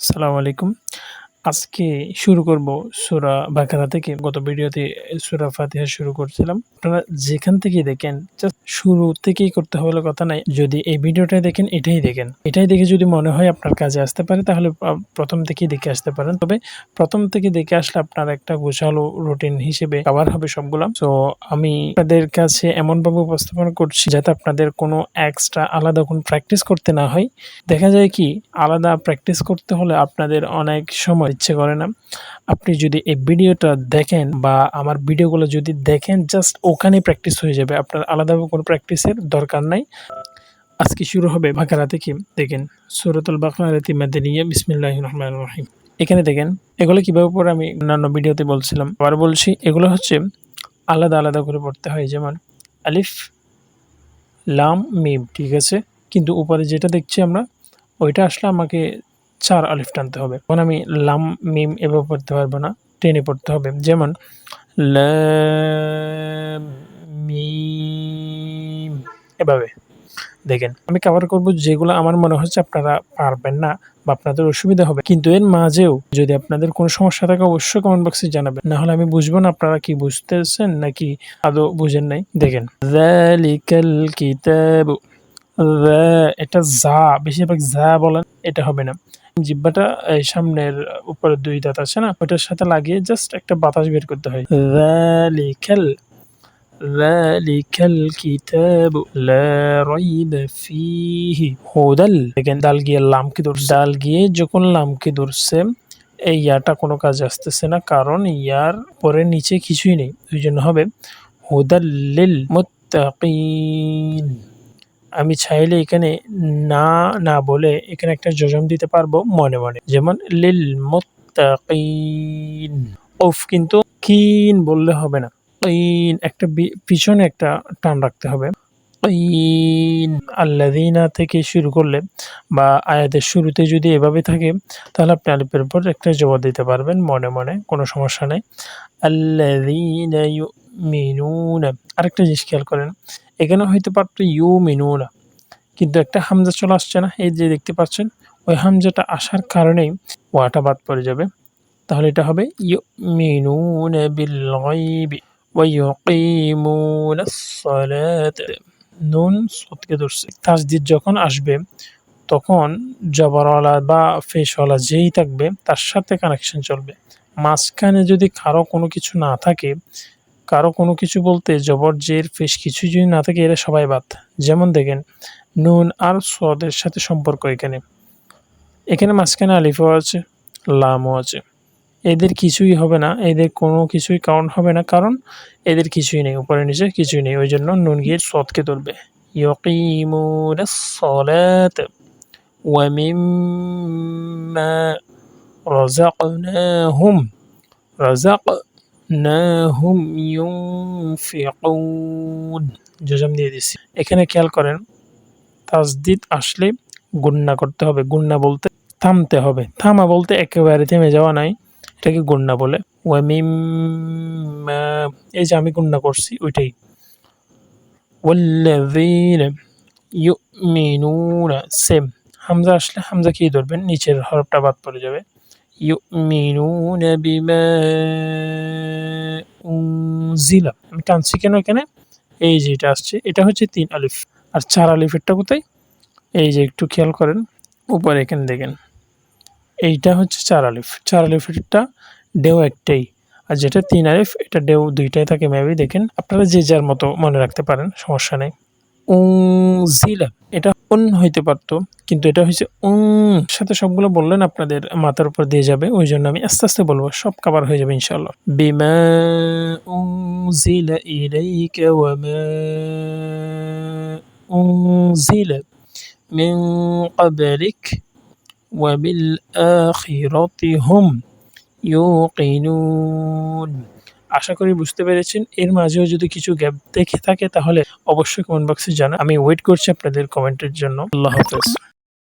সালাম আলাইকুম। আজকে শুরু করব সুরা বাকারা থেকে। গত ভিডিওতে সুরা ফাতিহা শুরু করছিলাম। আপনারা যেখান থেকে দেখেন, জাস্ট শুরু থেকেই করতে হবে কথা নাই। যদি এই ভিডিওটা দেখেন, এটাই দেখেন। এটাই দেখে যদি মনে হয় আপনার কাজে আসতে পারে, তাহলে প্রথম থেকেই দেখে আসতে পারেন। তবে প্রথম থেকে দেখে আসলে আপনার একটা গোছালো রুটিন হিসেবে কভার হবে সবগুলো। তো আমি আপনাদের কাছে এমনভাবে উপস্থাপন করছি, যাতে আপনাদের কোনো এক্সট্রা আলাদা কোনো প্র্যাকটিস করতে না হয়। দেখা যায় কি, আলাদা প্র্যাকটিস করতে হলে আপনাদের অনেক সময় ইচ্ছে করে না। আপনি যদি এই ভিডিওটা দেখেন বা আমার ভিডিওগুলো যদি দেখেন জাস্ট ওখানে প্র্যাকটিস হয়ে যাবে। আপনার আলাদাভাবে কোনো প্র্যাকটিসের দরকার নাই। আজকে শুরু হবে বাকারা থেকে দেখেন, সুরতুল বাকারাতি মাদানিয়া বিসমিল্লাহ রহমান রহিম। এখানে দেখেন, এগুলো কীভাবে পরে আমি অন্যান্য ভিডিওতে বলছিলাম। আবার বলছি, এগুলো হচ্ছে আলাদা আলাদা করে পড়তে হয়। যেমন আলিফ, লাম, মিম, ঠিক আছে? কিন্তু উপরে যেটা দেখছি আমরা, ওইটা আসলে আমাকে চার আলিফ টানতে হবে। তখন আমি লাম, মিম এভাবে পড়তে পারব না, টেনে পড়তে হবে। যেমন এভাবে। দেখেন, আমি কভার করব যেগুলো আমার মনে হচ্ছে আপনারা পারবেন না বা আপনাদের অসুবিধা হবে। কিন্তু এর মাঝেও যদি আপনাদের কোনো সমস্যা থাকে, অবশ্যই কমেন্ট বক্সে জানাবেন। না হলে আমি বুঝব না আপনারা কি বুঝতেছেন নাকি আদৌ বুঝেন নাই। দেখেন এটা যা, বেশিরভাগ যা বলেন, এটা হবে না। জিব্বাটা এই সামনের উপরে দুই দাঁত আছে না ওটার সাথে লাগিয়ে জাস্ট একটা বাতাস বের করতে হয়। রালিকাল রালিকাল কিতাব, লা রাইবা ফিহি হুদাল। দেখেন দাল গিয়ে লামকে ধরছে। ডাল গিয়ে যখন লামকে ধরছে, এই ইয়াটা কোনো কাজ আসতেছে না, কারণ ইয়ার পরে নিচে কিছুই নেই। ওই জন্য হবে হুদাল্লিল মুত্তাকিন। আমি চাইলে এখানে না না বলে এখানে একটা যজম দিতে পারব মনে মনে। যেমন, লিল ওফ, কিন্তু কিন বললে হবে না। একটা পিছনে একটা টান রাখতে হবে। আল্লাদিনা থেকে শুরু করলে বা আয়াতের শুরুতে যদি এভাবে থাকে, তাহলে আপনি আলিপের উপর একটা জবাব দিতে পারবেন, মনে মনে, কোনো সমস্যা নেই। আল্লাদিনা মিনুনা আরেকটা জিনিস খেয়াল করেন, এখানে হয়তো পারতো ইউ মিনুনা কিন্তু একটা হামজা চলে আসছে না, এই যে দেখতে পাচ্ছেন, ওই হামজাটা আসার কারণেই ওয়াটা বাদ পড়ে যাবে। তাহলে এটা হবে ইউ মিনুনা বিল সালাত। নুন সৎকে ধরছে তাসদিদ যখন আসবে, তখন জবরওয়ালা বা ফেসওয়ালা যেই থাকবে, তার সাথে কানেকশন চলবে। মাঝখানে যদি কারও কোনো কিছু না থাকে, কারও কোনো কিছু বলতে জবর জের, ফেস কিছু যদি না থাকে, এরা সবাই বাদ। যেমন দেখেন, নুন আর সদের সাথে সম্পর্ক এখানে। এখানে মাঝখানে আলিফও আছে, লামও আছে। এদের কিছুই হবে না, এদের কোনো কিছুই কাউন্ট হবে না, কারণ এদের কিছুই নেই, উপরে নিচে কিছুই নেই ওই জন্য নুন গিয়ে সৎকে তুলবে ইয়কিমুন জজম দিয়ে দিছি। এখানে খেয়াল করেন, তাজদিদ আসলে গুন্না করতে হবে, গুন্না বলতে থামতে হবে। থামা বলতে একেবারে থেমে যাওয়া নাই। এটাকে গুন্না বলে। ওয়ামিম এই যে আমি গুন্না করছি, ওইটাই। ওয়াল্লাযীনা ইউমিনুনা, সেম। হামজা আসলে হামজা কি ধরবেন? নিচের হরফটা বাদ পড়ে যাবে। ইউমিনুনা বিমা উনজিলা। আমি টানছি কেন এখানে? এই যে এটা আসছে, এটা হচ্ছে তিন আলিফ। আর চার আলিফেরটা কোথায়? এই যে একটু খেয়াল করেন, উপরে এখানে দেখেন। এইটা হচ্ছে চার আলিফ। চার আলিফেরটা ডেও একটাই। আর যেটা তিন আলিফ, এটা ডেও দুইটাই থাকে মেবি দেখেন। আপনারা যে যার মতো মনে রাখতে পারেন, সমস্যা নেই। জিলা এটা উন হইতে পারতো, কিন্তু এটা হয়েছে উং সাথে সবগুলো বললেন, আপনাদের মাথার উপর দিয়ে যাবে, ওই জন্য আমি আস্তে আস্তে বলব, সব কাবার হয়ে যাবে ইনশাল্লাহ বিমা উনজিলা ইলাইকা ক্বাবলিক হুম আশা করি বুঝতে পেরেছেন। এর মাঝেও যদি কিছু গ্যাপ দেখে থাকে, তাহলে অবশ্যই কমেন্ট বক্সে জানা আমি ওয়েট করছি আপনাদের কমেন্টের জন্য। আল্লাহ হাফেজ।